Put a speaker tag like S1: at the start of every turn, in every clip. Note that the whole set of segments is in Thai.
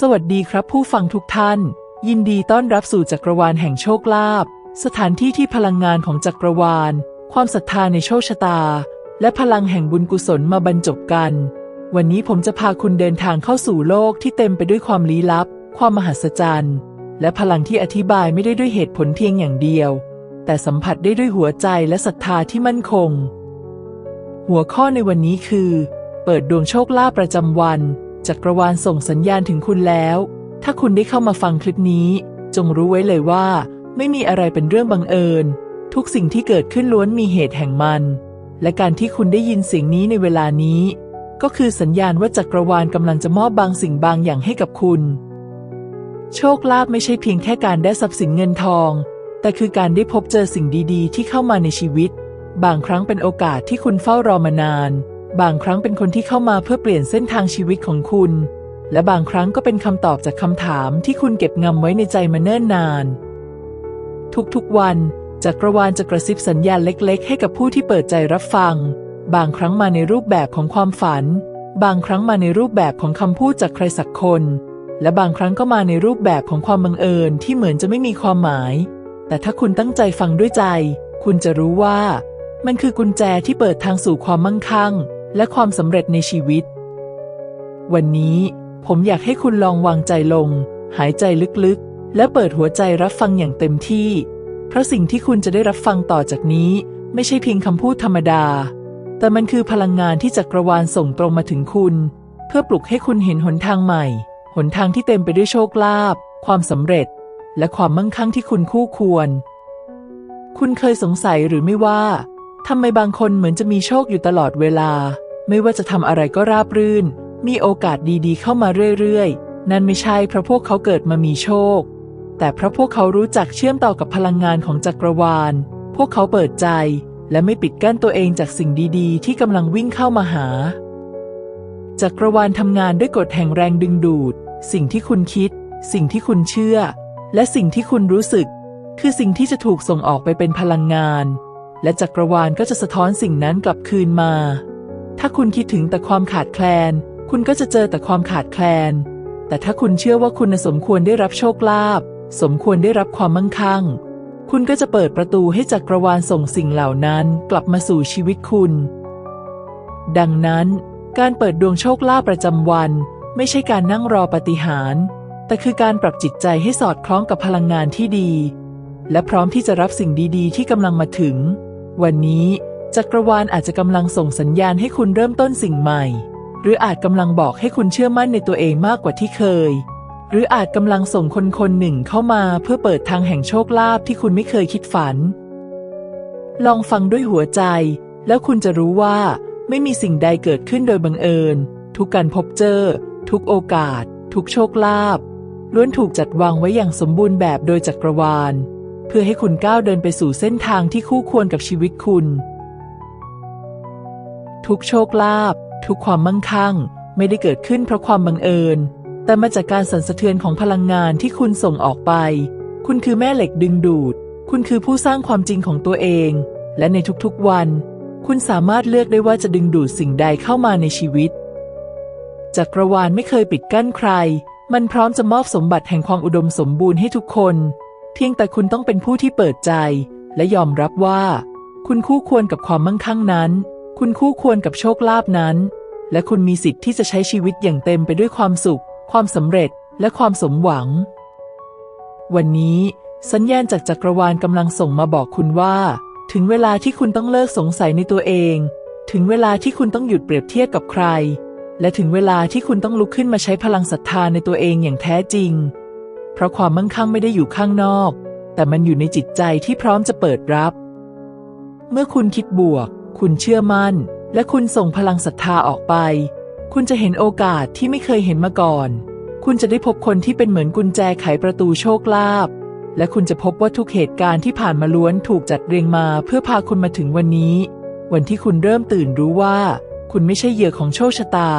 S1: สวัสดีครับผู้ฟังทุกท่าน ยินดีต้อนรับสู่จักรวาลแห่งโชคลาภสถานที่ที่พลังงานของจักรวาล ความศรัทธาในโชคชะตา และพลังแห่งบุญกุศลมาบรรจบกัน วันนี้ผมจะพาคุณเดินทางเข้าสู่โลกที่เต็มไปด้วยความลี้ลับ ความมหัศจรรย์ และพลังที่อธิบายไม่ได้ด้วยเหตุผลเพียงอย่างเดียว แต่สัมผัสได้ด้วยหัวใจและศรัทธาที่มั่นคง หัวข้อในวันนี้คือ เปิดดวงโชคลาภประจำวัน จักรวาลส่งสัญญาณถึงคุณแล้ว ถ้าคุณได้เข้ามาฟังคลิปนี้ จงรู้ไว้เลยว่า ไม่มีอะไรเป็นเรื่องบังเอิญ ทุกสิ่งที่เกิดขึ้นล้วนมีเหตุแห่งมัน และการที่คุณได้ยินเสียงนี้ในเวลานี้ ก็คือสัญญาณว่าจักรวาลกำลังจะมอบบางสิ่งบางอย่างให้กับคุณ โชคลาภไม่ใช่เพียงแค่การได้ทรัพย์สินเงินทอง แต่คือการได้พบเจอสิ่งดีๆ ที่เข้ามาในชีวิต บางครั้งเป็นโอกาสที่คุณเฝ้ารอมานาน บางครั้งเป็นคนที่เข้ามาเพื่อเปลี่ยนเส้นทางชีวิตของคุณ และบางครั้งก็เป็นคำตอบจากคำถามที่คุณเก็บงำไว้ในใจมาเนิ่นนาน ทุกๆวันจักรวาลจะกระซิบสัญญาณเล็ก ๆ ให้กับผู้ที่เปิดใจรับฟัง บางครั้งมาในรูปแบบของความฝัน บางครั้งมาในรูปแบบของคำพูดจากใครสักคน และบางครั้งก็มาในรูปแบบของความบังเอิญที่เหมือนจะไม่มีความหมาย แต่ถ้าคุณตั้งใจฟังด้วยใจ คุณจะรู้ว่า มันคือกุญแจที่เปิดทางสู่ความมั่งคั่ง และความสำเร็จในชีวิต วันนี้ผมอยากให้คุณลองวางใจลง หายใจลึกๆ และเปิดหัวใจรับฟังอย่างเต็มที่ เพราะสิ่งที่คุณจะได้รับฟังต่อจากนี้ ไม่ใช่เพียงคำพูดธรรมดา แต่มันคือพลังงานที่จักรวาลส่งตรงมาถึงคุณ เพื่อปลุกให้คุณเห็นหนทางใหม่ หนทางที่เต็มไปด้วยโชคลาภความสำเร็จ และความมั่งคั่งที่คุณคู่ควร คุณเคยสงสัยหรือไม่ว่าทำไมบางคนเหมือนจะมีโชคอยู่ตลอดเวลา ไม่ว่าจะทำอะไรก็ราบรื่น มีโอกาสดีๆ เข้ามาเรื่อยๆ นั่นไม่ใช่เพราะพวกเขาเกิดมามีโชค แต่เพราะพวกเขารู้จักเชื่อมต่อกับพลังงานของจักรวาล พวกเขาเปิดใจ และไม่ปิดกั้นตัวเองจากสิ่งดีๆ ที่กำลังวิ่งเข้ามาหา จักรวาลทำงานด้วยกฎแห่งแรงดึงดูด สิ่งที่คุณคิด สิ่งที่คุณเชื่อ และสิ่งที่คุณรู้สึก คือสิ่งที่จะถูกส่งออกไปเป็นพลังงาน และจักรวาลก็จะสะท้อนสิ่งนั้นกลับคืนมา ถ้าคุณคิดถึงแต่ความขาดแคลน คุณก็จะเจอแต่ความขาดแคลน แต่ถ้าคุณเชื่อว่าคุณสมควรได้รับโชคลาภ สมควรได้รับความมั่งคั่ง คุณก็จะเปิดประตูให้จักรวาลส่งสิ่งเหล่านั้นกลับมาสู่ชีวิตคุณ ดังนั้น การเปิดดวงโชคลาภประจำวัน ไม่ใช่การนั่งรอปฏิหารแต่คือการปรับจิตใจให้สอดคล้องกับพลังงานที่ดี และพร้อมที่จะรับสิ่งดีๆ ที่กำลังมาถึง วันนี้ จักรวาลอาจจะกำลังส่งสัญญาณให้คุณเริ่มต้นสิ่งใหม่ หรืออาจกำลังบอกให้คุณเชื่อมั่นในตัวเองมากกว่าที่เคย หรืออาจกำลังส่งคนคนหนึ่งเข้ามาเพื่อเปิดทางแห่งโชคลาภที่คุณไม่เคยคิดฝัน ลองฟังด้วยหัวใจ แล้วคุณจะรู้ว่า ไม่มีสิ่งใดเกิดขึ้นโดยบังเอิญ ทุกการพบเจอ ทุกโอกาส ทุกโชคลาภล้วนถูกจัดวางไว้อย่างสมบูรณ์แบบโดยจักรวาล เพื่อให้คุณก้าวเดินไปสู่เส้นทางที่คู่ควรกับชีวิตคุณ ทุกโชคลาภทุกความมั่งคั่ง ไม่ได้เกิดขึ้นเพราะความบังเอิญ แต่มาจากการสั่นสะเทือนของพลังงานที่คุณส่งออกไป คุณคือแม่เหล็กดึงดูด คุณคือผู้สร้างความจริงของตัวเอง และในทุกๆวัน คุณสามารถเลือกได้ว่าจะดึงดูดสิ่งใดเข้ามาในชีวิตจักรวาลไม่เคยปิดกั้นใคร มันพร้อมจะมอบสมบัติแห่งความอุดมสมบูรณ์ให้ทุกคน เพียงแต่คุณต้องเป็นผู้ที่เปิดใจ และยอมรับว่า คุณคู่ควรกับความมั่งคั่งนั้น คุณคู่ควรกับโชคลาภนั้น และคุณมีสิทธิ์ที่จะใช้ชีวิตอย่างเต็มไปด้วยความสุข ความสำเร็จและความสมหวัง วันนี้ สัญญาณจากจักรวาลกำลังส่งมาบอกคุณว่า ถึงเวลาที่คุณต้องเลิกสงสัยในตัวเอง ถึงเวลาที่คุณต้องหยุดเปรียบเทียบกับใคร และถึงเวลาที่คุณต้องลุกขึ้นมาใช้พลังศรัทธาในตัวเองอย่างแท้จริง เพราะความมั่งคั่งไม่ได้อยู่ข้างนอก แต่มันอยู่ในจิตใจที่พร้อมจะเปิดรับ เมื่อคุณคิดบวก คุณเชื่อมั่น และคุณส่งพลังศรัทธาออกไป คุณจะเห็นโอกาสที่ไม่เคยเห็นมาก่อน คุณจะได้พบคนที่เป็นเหมือนกุญแจไขประตูโชคลาภ และคุณจะพบว่าทุกเหตุการณ์ที่ผ่านมาล้วนถูกจัดเรียงมาเพื่อพาคุณมาถึงวันนี้ วันที่คุณเริ่มตื่นรู้ว่า คุณไม่ใช่เหยื่อของโชคชะตา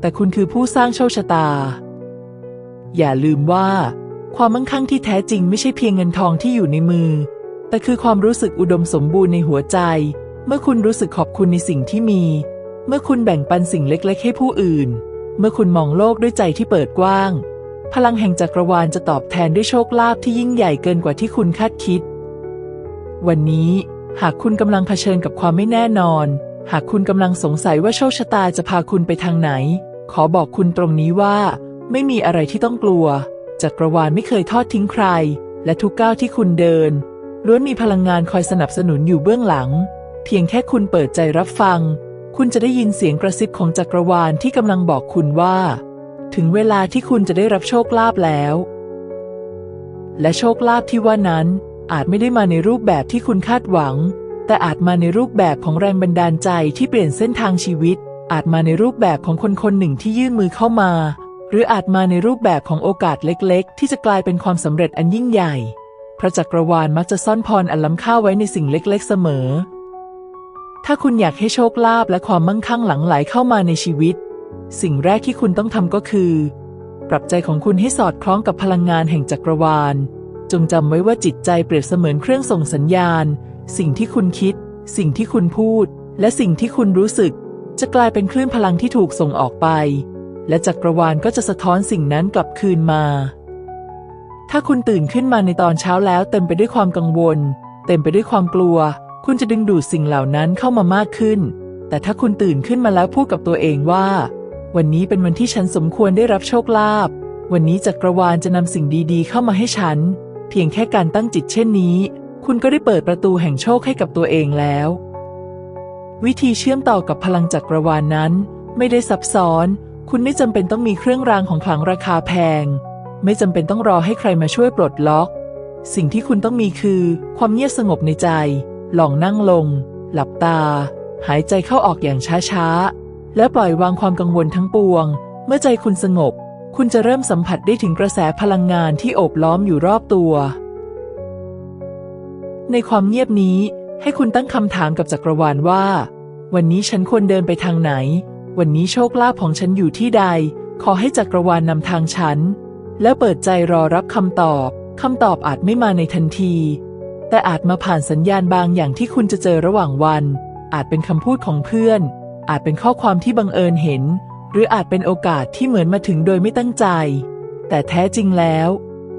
S1: แต่คุณคือผู้สร้างโชคชะตา อย่าลืมว่า ความมั่งคั่งที่แท้จริงไม่ใช่เพียงเงินทองที่อยู่ในมือแต่คือความรู้สึกอุดมสมบูรณ์ในหัวใจ เมื่อคุณรู้สึกขอบคุณในสิ่งที่มี เมื่อคุณแบ่งปันสิ่งเล็กๆ ให้ผู้อื่น เมื่อคุณมองโลกด้วยใจที่เปิดกว้าง พลังแห่งจักรวาลจะตอบแทนด้วยโชคลาภที่ยิ่งใหญ่เกินกว่าที่คุณคาดคิด วันนี้หากคุณกำลังเผชิญกับความไม่แน่นอน หากคุณกำลังสงสัยว่าโชคชะตาจะพาคุณไปทางไหน ขอบอกคุณตรงนี้ว่า ไม่มีอะไรที่ต้องกลัว จักรวาลไม่เคยทอดทิ้งใคร และทุกก้าวที่คุณเดินล้วนมีพลังงานคอยสนับสนุนอยู่เบื้องหลัง เพียงแค่คุณเปิดใจรับฟัง คุณจะได้ยินเสียงกระซิบของจักรวาลที่กำลังบอกคุณว่า ถึงเวลาที่คุณจะได้รับโชคลาภแล้ว และโชคลาภที่ว่านั้นอาจไม่ได้มาในรูปแบบที่คุณคาดหวัง แต่อาจมาในรูปแบบของแรงบันดาลใจที่เปลี่ยนเส้นทางชีวิต อาจมาในรูปแบบของคนคนหนึ่งที่ยื่นมือเข้ามา หรืออาจมาในรูปแบบของโอกาสเล็กๆ ที่จะกลายเป็นความสำเร็จอันยิ่งใหญ่ พระจักรวาลมักจะซ่อนพรอันล้ำค่าไว้ในสิ่งเล็กๆเสมอ ถ้าคุณอยากให้โชคลาภและความมั่งคั่งหลั่งไหลเข้ามาในชีวิต สิ่งแรกที่คุณต้องทำก็คือ ปรับใจของคุณให้สอดคล้องกับพลังงานแห่งจักรวาล จงจำไว้ว่าจิตใจเปรียบเสมือนเครื่องส่งสัญญาณ สิ่งที่คุณคิด สิ่งที่คุณพูด และสิ่งที่คุณรู้สึก จะกลายเป็นคลื่นพลังที่ถูกส่งออกไป และจักรวาลก็จะสะท้อนสิ่งนั้นกลับคืนมา ถ้าคุณตื่นขึ้นมาในตอนเช้าแล้วเต็มไปด้วยความกังวล เต็มไปด้วยความกลัว คุณจะดึงดูดสิ่งเหล่านั้นเข้ามามากขึ้น แต่ถ้าคุณตื่นขึ้นมาแล้วพูดกับตัวเองว่า วันนี้เป็นวันที่ฉันสมควรได้รับโชคลาภ วันนี้จักรวาลจะนำสิ่งดีๆ เข้ามาให้ฉัน เพียงแค่การตั้งจิตเช่นนี้ คุณก็ได้เปิดประตูแห่งโชคให้กับตัวเองแล้ว วิธีเชื่อมต่อกับพลังจักรวาลนนั้น ไม่ได้ซับซ้อน คุณไม่จำเป็นต้องมีเครื่องรางของขลังราคาแพง ไม่จำเป็นต้องรอให้ใครมาช่วยปลดล็อก สิ่งที่คุณต้องมีคือ ความเงียบสงบในใจ ลองนั่งลง หลับตา หายใจเข้าออกอย่างช้าๆ และปล่อยวางความกังวลทั้งปวง เมื่อใจคุณสงบ คุณจะเริ่มสัมผัสได้ถึงกระแสพลังงานที่โอบล้อมอยู่รอบตัว ในความเงียบนี้ ให้คุณตั้งคำถามกับจักรวาลว่า วันนี้ฉันควรเดินไปทางไหน วันนี้โชคลาภของฉันอยู่ที่ใด ขอให้จักรวาลนำทางฉัน แล้วเปิดใจรอรับคำตอบคำตอบอาจไม่มาในทันที แต่อาจมาผ่านสัญญาณบางอย่างที่คุณจะเจอระหว่างวัน อาจเป็นคำพูดของเพื่อน อาจเป็นข้อความที่บังเอิญเห็น หรืออาจเป็นโอกาสที่เหมือนมาถึงโดยไม่ตั้งใจ แต่แท้จริงแล้ว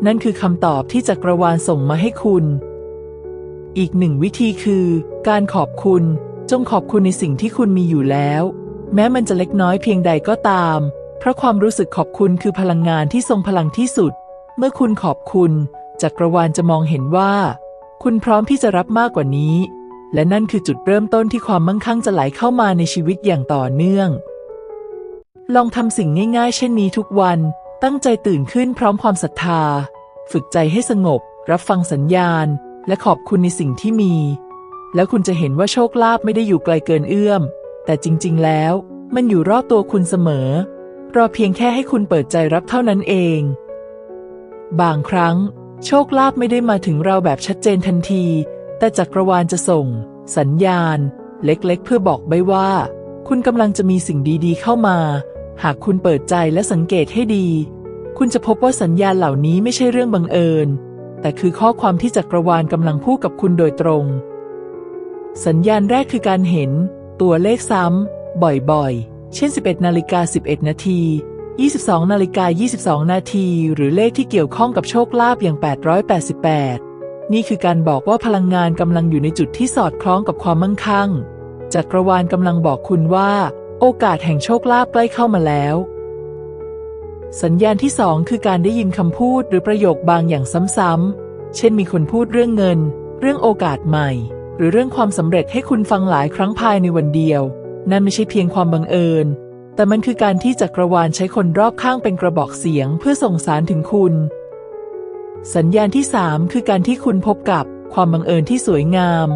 S1: นั่นคือคำตอบที่จักรวาลส่งมาให้คุณ อีกหนึ่งวิธีคือ การขอบคุณ จงขอบคุณในสิ่งที่คุณมีอยู่แล้ว แม้มันจะเล็กน้อยเพียงใดก็ตาม เพราะความรู้สึกขอบคุณคือพลังงานที่ทรงพลังที่สุด เมื่อคุณขอบคุณจักรวาลจะมองเห็นว่า คุณพร้อมที่จะรับมากกว่านี้ และนั่นคือจุดเริ่มต้นที่ความมั่งคั่งจะไหลเข้ามาในชีวิตอย่างต่อเนื่อง ลองทำสิ่งง่ายๆ เช่นนี้ทุกวัน ตั้งใจตื่นขึ้นพร้อมความศรัทธา ฝึกใจให้สงบ รับฟังสัญญาณ และขอบคุณในสิ่งที่มี แล้วคุณจะเห็นว่าโชคลาภไม่ได้อยู่ไกลเกินเอื้อม แต่จริงๆ แล้ว มันอยู่รอบตัวคุณเสมอ รอเพียงแค่ให้คุณเปิดใจรับเท่านั้นเอง บางครั้ง โชคลาภไม่ได้มาถึงเราแบบชัดเจนทันที แต่จักรวาลจะส่ง สัญญาณ เล็กๆ เพื่อบอกใบว่า คุณกำลังจะมีสิ่งดีๆ เข้ามา หากคุณเปิดใจและสังเกตให้ดี คุณจะพบว่าสัญญาณเหล่านี้ไม่ใช่เรื่องบังเอิญ แต่คือข้อความที่จักรวาลกำลังพูดกับคุณโดยตรง สัญญาณแรกคือการเห็น ตัวเลขซ้ำบ่อยๆ เช่น 11นาฬิกา11 นาที 22นาฬิกา22 นาที หรือเลขที่เกี่ยวข้องกับโชคลาภอย่าง 888 นี่คือการบอกว่าพลังงานกำลังอยู่ในจุดที่สอดคล้องกับความมั่งคั่ง จักรวาลกำลังบอกคุณว่า โอกาสแห่งโชคลาภใกล้เข้ามาแล้ว สัญญาณที่สองคือการได้ยินคำพูดหรือประโยคบางอย่างซ้ำๆ เช่นมีคนพูดเรื่องเงิน เรื่องโอกาสใหม่ หรือเรื่องความสำเร็จให้คุณฟังหลายครั้งภายในวันเดียว นั่นไม่ใช่เพียงความบังเอิญ แต่มันคือการที่จักรวาลใช้คนรอบข้างเป็นกระบอกเสียงเพื่อส่งสารถึงคุณ สัญญาณที่สามคือการที่คุณพบกับความบังเอิญที่สวยงาม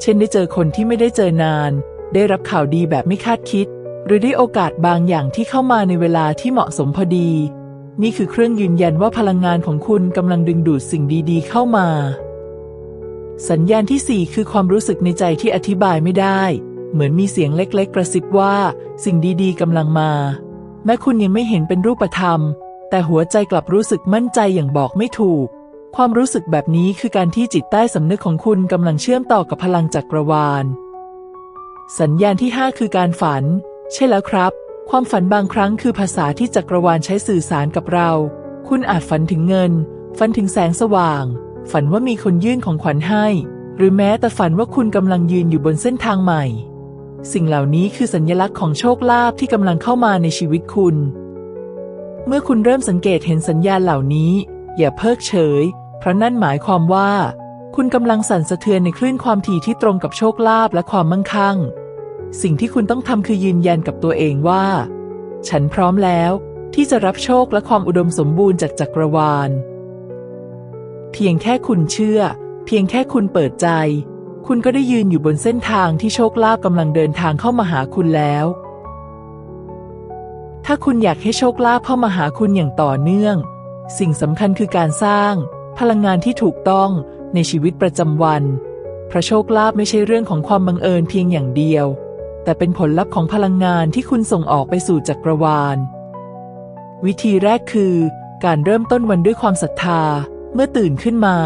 S1: เช่นได้เจอคนที่ไม่ได้เจอนาน ได้รับข่าวดีแบบไม่คาดคิด หรือได้โอกาสบางอย่างที่เข้ามาในเวลาที่เหมาะสมพอดี นี่คือเครื่องยืนยันว่าพลังงานของคุณกำลังดึงดูดสิ่งดีๆ เข้ามา สัญญาณที่สี่คือความรู้สึกในใจที่อธิบายไม่ได้ เหมือนมีเสียงเล็กๆ กระซิบว่า สิ่งดีๆกำลังมา แม้คุณยังไม่เห็นเป็นรูปธรรม แต่หัวใจกลับรู้สึกมั่นใจอย่างบอกไม่ถูก ความรู้สึกแบบนี้คือการที่จิตใต้สำนึกของคุณกำลังเชื่อมต่อกับพลังจักรวาล สัญญาณที่ 5 คือการฝัน ใช่แล้วครับ ความฝันบางครั้งคือภาษาที่จักรวาลใช้สื่อสารกับเรา คุณอาจฝันถึงเงิน ฝันถึงแสงสว่าง ฝันว่ามีคนยื่นของขวัญให้ หรือแม้แต่ฝันว่าคุณกำลังยืนอยู่บนเส้นทางใหม่ สิ่งเหล่านี้คือสัญลักษณ์ของโชคลาภที่กำลังเข้ามาในชีวิตคุณ เมื่อคุณเริ่มสังเกตเห็นสัญญาณเหล่านี้ อย่าเพิกเฉย เพราะนั่นหมายความว่า คุณกำลังสั่นสะเทือนในคลื่นความถี่ที่ตรงกับโชคลาภและความมั่งคั่ง สิ่งที่คุณต้องทำคือยืนยันกับตัวเองว่า ฉันพร้อมแล้วที่จะรับโชคและความอุดมสมบูรณ์จากจักรวาล เพียงแค่คุณเชื่อ เพียงแค่คุณเปิดใจ คุณก็ได้ยืนอยู่บนเส้นทางที่โชคลาภกำลังเดินทางเข้ามาหาคุณแล้ว ถ้าคุณอยากให้โชคลาภเข้ามาหาคุณอย่างต่อเนื่อง สิ่งสำคัญคือการสร้าง พลังงานที่ถูกต้องในชีวิตประจำวันเพราะโชคลาภไม่ใช่เรื่องของความบังเอิญเพียงอย่างเดียว แต่เป็นผลลัพธ์ของพลังงานที่คุณส่งออกไปสู่จักรวาล วิธีแรกคือ การเริ่มต้นวันด้วยความศรัทธา เมื่อตื่นขึ้นมา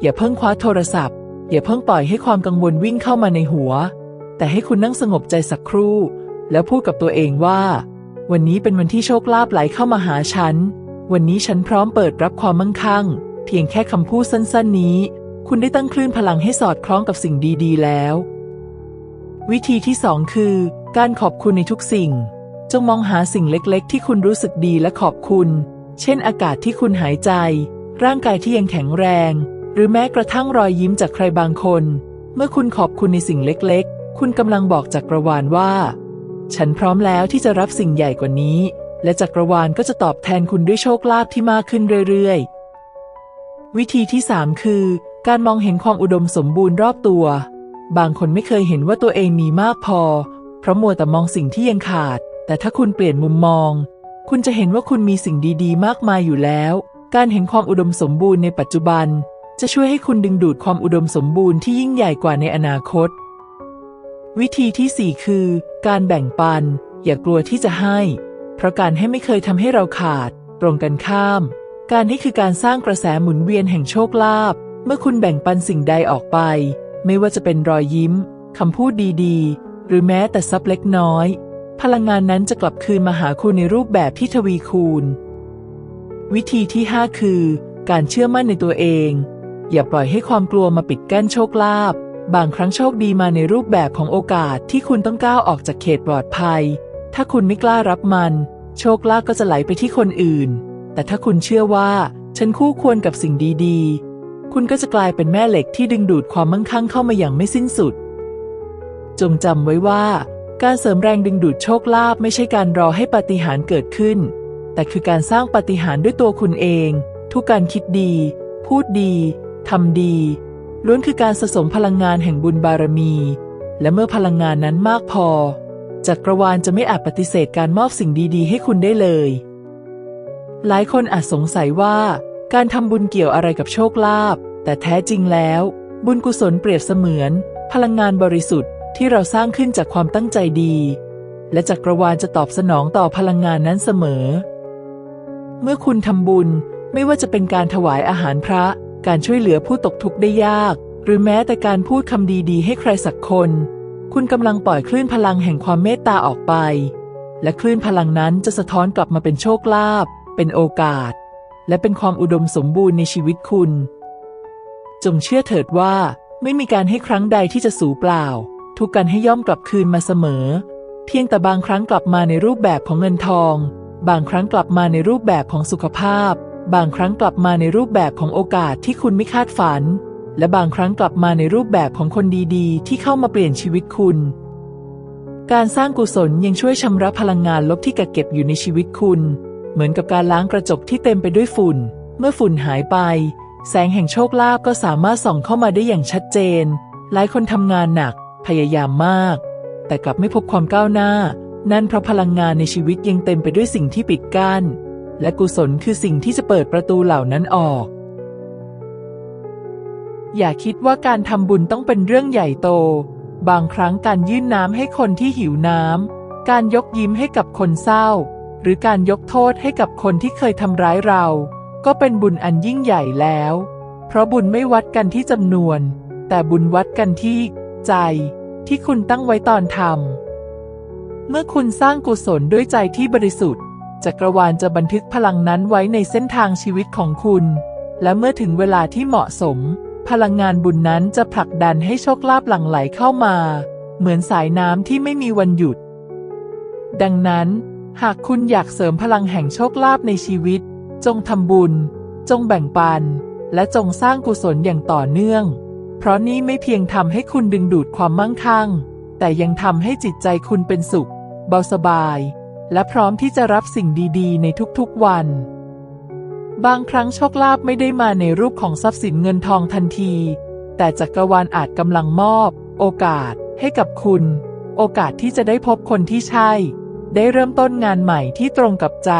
S1: อย่าเพิ่งคว้าโทรศัพท์ อย่าเพิ่งปล่อยให้ความกังวลวิ่งเข้ามาในหัว แต่ให้คุณนั่งสงบใจสักครู่ แล้วพูดกับตัวเองว่า วันนี้เป็นวันที่โชคลาภไหลเข้ามาหาฉัน วันนี้ฉันพร้อมเปิดรับความมั่งคั่ง เพียงแค่คำพูดสั้น ๆ นี้ คุณได้ตั้งคลื่นพลังให้สอดคล้องกับสิ่งดี ๆ แล้ว วิธีที่สองคือ การขอบคุณในทุกสิ่ง จงมองหาสิ่งเล็ก ๆ ที่คุณรู้สึกดีและขอบคุณ เช่น อากาศที่คุณหายใจ ร่างกายที่ยังแข็งแรง หรือแม้กระทั่งรอยยิ้มจากใครบางคน เมื่อคุณขอบคุณในสิ่งเล็กๆ คุณกำลังบอกจักรวาลว่า ฉันพร้อมแล้วที่จะรับสิ่งใหญ่กว่านี้ และจักรวาลก็จะตอบแทนคุณด้วยโชคลาภที่มากขึ้นเรื่อยๆ วิธีที่สามคือ การมองเห็นความอุดมสมบูรณ์รอบตัว บางคนไม่เคยเห็นว่าตัวเองมีมากพอ เพราะมัวแต่มองสิ่งที่ยังขาด แต่ถ้าคุณเปลี่ยนมุมมอง คุณจะเห็นว่าคุณมีสิ่งดีๆ มากมายอยู่แล้ว การเห็นความอุดมสมบูรณ์ในปัจจุบัน จะช่วยให้คุณดึงดูดความอุดมสมบูรณ์ที่ยิ่งใหญ่กว่าในอนาคต วิธีที่สี่คือ การแบ่งปัน อย่ากลัวที่จะให้ เพราะการให้ไม่เคยทำให้เราขาด ตรงกันข้าม การให้คือการสร้างกระแสหมุนเวียนแห่งโชคลาภเมื่อคุณแบ่งปันสิ่งใดออกไป ไม่ว่าจะเป็นรอยยิ้มคำพูดดีๆ หรือแม้แต่ทรัพย์เล็กน้อย พลังงานนั้นจะกลับคืนมาหาคุณในรูปแบบที่ทวีคูณ วิธีที่ 5 คือ การเชื่อมั่นในตัวเอง อย่าปล่อยให้ความกลัวมาปิดกั้นโชคลาภบางครั้งโชคดีมาในรูปแบบของโอกาสที่คุณต้องก้าวออกจากเขตปลอดภัย ถ้าคุณไม่กล้ารับมัน โชคลาภก็จะไหลไปที่คนอื่น แต่ถ้าคุณเชื่อว่า ฉันคู่ควรกับสิ่งดีๆ คุณก็จะกลายเป็นแม่เหล็กที่ดึงดูดความมั่งคั่งเข้ามาอย่างไม่สิ้นสุด จงจำไว้ว่า การเสริมแรงดึงดูดโชคลาภไม่ใช่การรอให้ปาฏิหาริย์เกิดขึ้น แต่คือการสร้างปาฏิหาริย์ด้วยตัวคุณเอง ทุกการคิดดี พูดดี ทำดี ล้วนคือการสะสมพลังงานแห่งบุญบารมี และเมื่อพลังงานนั้นมากพอ จักรวาลจะไม่อาจปฏิเสธการมอบสิ่งดีๆ ให้คุณได้เลย หลายคนอาจสงสัยว่า การทำบุญเกี่ยวอะไรกับโชคลาภแต่แท้จริงแล้ว บุญกุศลเปรียบเสมือน พลังงานบริสุทธิ์ที่เราสร้างขึ้นจากความตั้งใจดี และจักรวาลจะตอบสนองต่อพลังงานนั้นเสมอ เมื่อคุณทำบุญไม่ว่าจะเป็นการถวายอาหารพระ การช่วยเหลือผู้ตกทุกข์ได้ยาก หรือแม้แต่การพูดคำดีๆ ให้ใครสักคน คุณกำลังปล่อยคลื่นพลังแห่งความเมตตาออกไป และคลื่นพลังนั้นจะสะท้อนกลับมาเป็นโชคลาภเป็นโอกาส และเป็นความอุดมสมบูรณ์ในชีวิตคุณ จงเชื่อเถิดว่าไม่มีการให้ครั้งใดที่จะสูญเปล่า ทุกการให้ย่อมกลับคืนมาเสมอ เพียงแต่บางครั้งกลับมาในรูปแบบของเงินทอง บางครั้งกลับมาในรูปแบบของสุขภาพ บางครั้งกลับมาในรูปแบบของโอกาสที่คุณไม่คาดฝัน และบางครั้งกลับมาในรูปแบบของคนดีๆ ที่เข้ามาเปลี่ยนชีวิตคุณ การสร้างกุศลยังช่วยชำระพลังงานลบที่กักเก็บอยู่ในชีวิตคุณ เหมือนกับการล้างกระจกที่เต็มไปด้วยฝุ่น เมื่อฝุ่นหายไป แสงแห่งโชคลาภก็สามารถส่องเข้ามาได้อย่างชัดเจน หลายคนทำงานหนัก พยายามมาก แต่กลับไม่พบความก้าวหน้า นั่นเพราะพลังงานในชีวิตยังเต็มไปด้วยสิ่งที่ปิดกั้น และกุศลคือสิ่งที่จะเปิดประตูเหล่านั้นออก อย่าคิดว่าการทำบุญต้องเป็นเรื่องใหญ่โต บางครั้งการยื่นน้ำให้คนที่หิวน้ำ การยกยิ้มให้กับคนเศร้า หรือการยกโทษให้กับคนที่เคยทำร้ายเรา ก็เป็นบุญอันยิ่งใหญ่แล้ว เพราะบุญไม่วัดกันที่จำนวน แต่บุญวัดกันที่ ใจที่คุณตั้งไว้ตอนทำเมื่อคุณสร้างกุศลด้วยใจที่บริสุทธิ์ จักรวาลจะบันทึกพลังนั้นไว้ในเส้นทางชีวิตของคุณ และเมื่อถึงเวลาที่เหมาะสม พลังงานบุญนั้นจะผลักดันให้โชคลาภหลั่งไหลเข้ามา เหมือนสายน้ำที่ไม่มีวันหยุด ดังนั้น หากคุณอยากเสริมพลังแห่งโชคลาภในชีวิต จงทำบุญ จงแบ่งปัน และจงสร้างกุศลอย่างต่อเนื่อง เพราะนี่ไม่เพียงทำให้คุณดึงดูดความมั่งคั่ง แต่ยังทำให้จิตใจคุณเป็นสุข เบาสบาย และพร้อมที่จะรับสิ่งดีๆ ในทุกๆวัน บางครั้งโชคลาภไม่ได้มาในรูปของทรัพย์สินเงินทองทันที แต่จักรวาลอาจกำลังมอบ โอกาส ให้กับคุณ โอกาสที่จะได้พบคนที่ใช่ ได้เริ่มต้นงานใหม่ที่ตรงกับใจ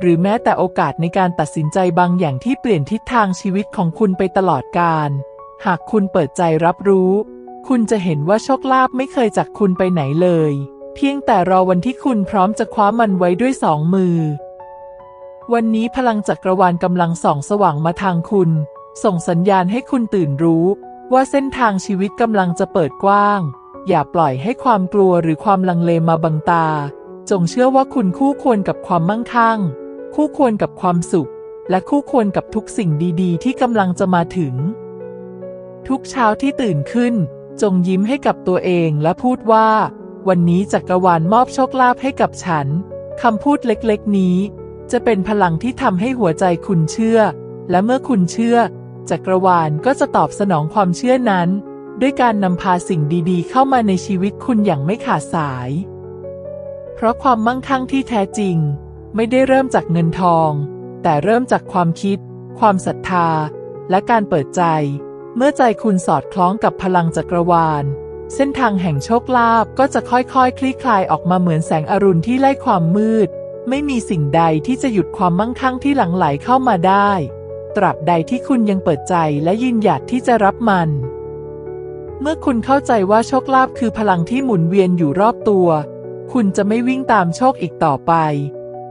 S1: หรือแม้แต่โอกาสในการตัดสินใจบางอย่างที่เปลี่ยนทิศทางชีวิตของคุณไปตลอดกาลหากคุณเปิดใจรับรู้ คุณจะเห็นว่าโชคลาภไม่เคยจากคุณไปไหนเลย เพียงแต่รอวันที่คุณพร้อมจะคว้ามันไว้ด้วยสองมือ วันนี้พลังจักรวาลกำลังส่องสว่างมาทางคุณ ส่งสัญญาณให้คุณตื่นรู้ ว่าเส้นทางชีวิตกำลังจะเปิดกว้าง อย่าปล่อยให้ความกลัวหรือความลังเลมาบังตา จงเชื่อว่าคุณคู่ควรกับความมั่งคั่ง คู่ควรกับความสุข และคู่ควรกับทุกสิ่งดีๆ ที่กำลังจะมาถึง ทุกเช้าที่ตื่นขึ้น จงยิ้มให้กับตัวเองและพูดว่า วันนี้จักรวาลมอบโชคลาภให้กับฉัน คำพูดเล็กๆนี้ จะเป็นพลังที่ทำให้หัวใจคุณเชื่อ และเมื่อคุณเชื่อ จักรวาลก็จะตอบสนองความเชื่อนั้น ด้วยการนำพาสิ่งดีๆ เข้ามาในชีวิตคุณอย่างไม่ขาดสาย เพราะความมั่งคั่งที่แท้จริง ไม่ได้เริ่มจากเงินทอง แต่เริ่มจากความคิด ความศรัทธา และการเปิดใจ เมื่อใจคุณสอดคล้องกับพลังจักรวาล เส้นทางแห่งโชคลาภก็จะค่อยๆคลี่คลายออกมาเหมือนแสงอรุณที่ไล่ความมืด ไม่มีสิ่งใดที่จะหยุดความมั่งคั่งที่หลั่งไหลเข้ามาได้ ตราบใดที่คุณยังเปิดใจและยืนหยัดที่จะรับมัน เมื่อคุณเข้าใจว่าโชคลาภคือพลังที่หมุนเวียนอยู่รอบตัว คุณจะไม่วิ่งตามโชคอีกต่อไป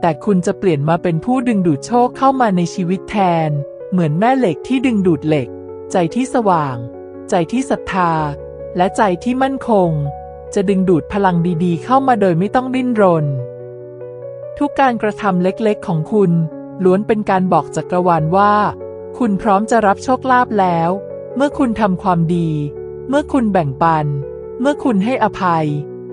S1: แต่คุณจะเปลี่ยนมาเป็นผู้ดึงดูดโชคเข้ามาในชีวิตแทน เหมือนแม่เหล็กที่ดึงดูดเหล็ก ใจที่สว่าง ใจที่ศรัทธา และใจที่มั่นคง จะดึงดูดพลังดีๆ เข้ามาโดยไม่ต้องดิ้นรน ทุกการกระทำเล็กๆ ของคุณ ล้วนเป็นการบอกจักรวาลว่า คุณพร้อมจะรับโชคลาภแล้ว เมื่อคุณทำความดี เมื่อคุณแบ่งปัน เมื่อคุณให้อภัย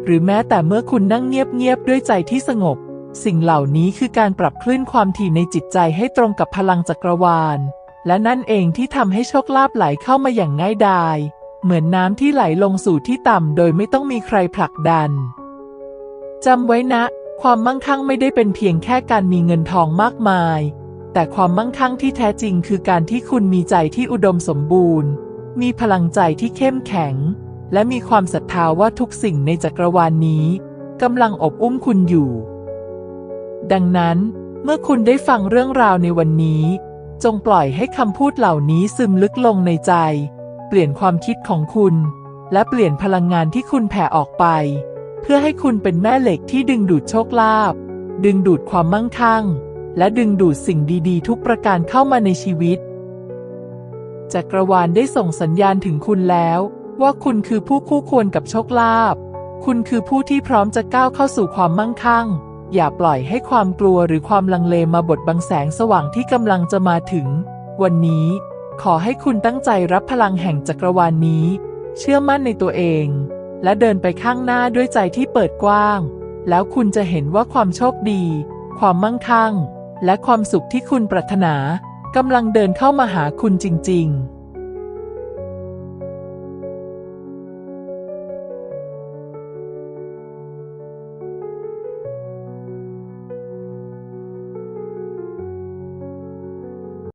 S1: หรือแม้แต่เมื่อคุณนั่งเงียบๆด้วยใจที่สงบสิ่งเหล่านี้คือการปรับคลื่นความถี่ในจิตใจให้ตรงกับพลังจักรวาล และนั่นเองที่ทำให้โชคลาภไหลเข้ามาอย่างง่ายดาย เหมือนน้ำที่ไหลลงสู่ที่ต่ำโดยไม่ต้องมีใครผลักดันจำไว้นะ ความมั่งคั่งไม่ได้เป็นเพียงแค่การมีเงินทองมากมาย แต่ความมั่งคั่งที่แท้จริงคือการที่คุณมีใจที่อุดมสมบูรณ์ มีพลังใจที่เข้มแข็ง และมีความศรัทธาว่าทุกสิ่งในจักรวาลนนี้กำลังอบอุ้มคุณอยู่ ดังนั้น เมื่อคุณได้ฟังเรื่องราวในวันนี้ จงปล่อยให้คำพูดเหล่านี้ซึมลึกลงในใจ เปลี่ยนความคิดของคุณ และเปลี่ยนพลังงานที่คุณแผ่ออกไป เพื่อให้คุณเป็นแม่เหล็กที่ดึงดูดโชคลาภดึงดูดความมั่งคั่ง และดึงดูดสิ่งดีๆ ทุกประการเข้ามาในชีวิตจักรวาลได้ส่งสัญญาณถึงคุณแล้ว ว่าคุณคือผู้คู่ควรกับโชคลาภคุณคือผู้ที่พร้อมจะก้าวเข้าสู่ความมั่งคั่ง อย่าปล่อยให้ความกลัวหรือความลังเลมาบดบังแสงสว่างที่กำลังจะมาถึง วันนี้ ขอให้คุณตั้งใจรับพลังแห่งจักรวาลนนี้ เชื่อมั่นในตัวเอง และเดินไปข้างหน้าด้วยใจที่เปิดกว้าง แล้วคุณจะเห็นว่าความโชคดี ความมั่งคั่ง และความสุขที่คุณปรารถนากำลังเดินเข้ามาหาคุณจริง ๆ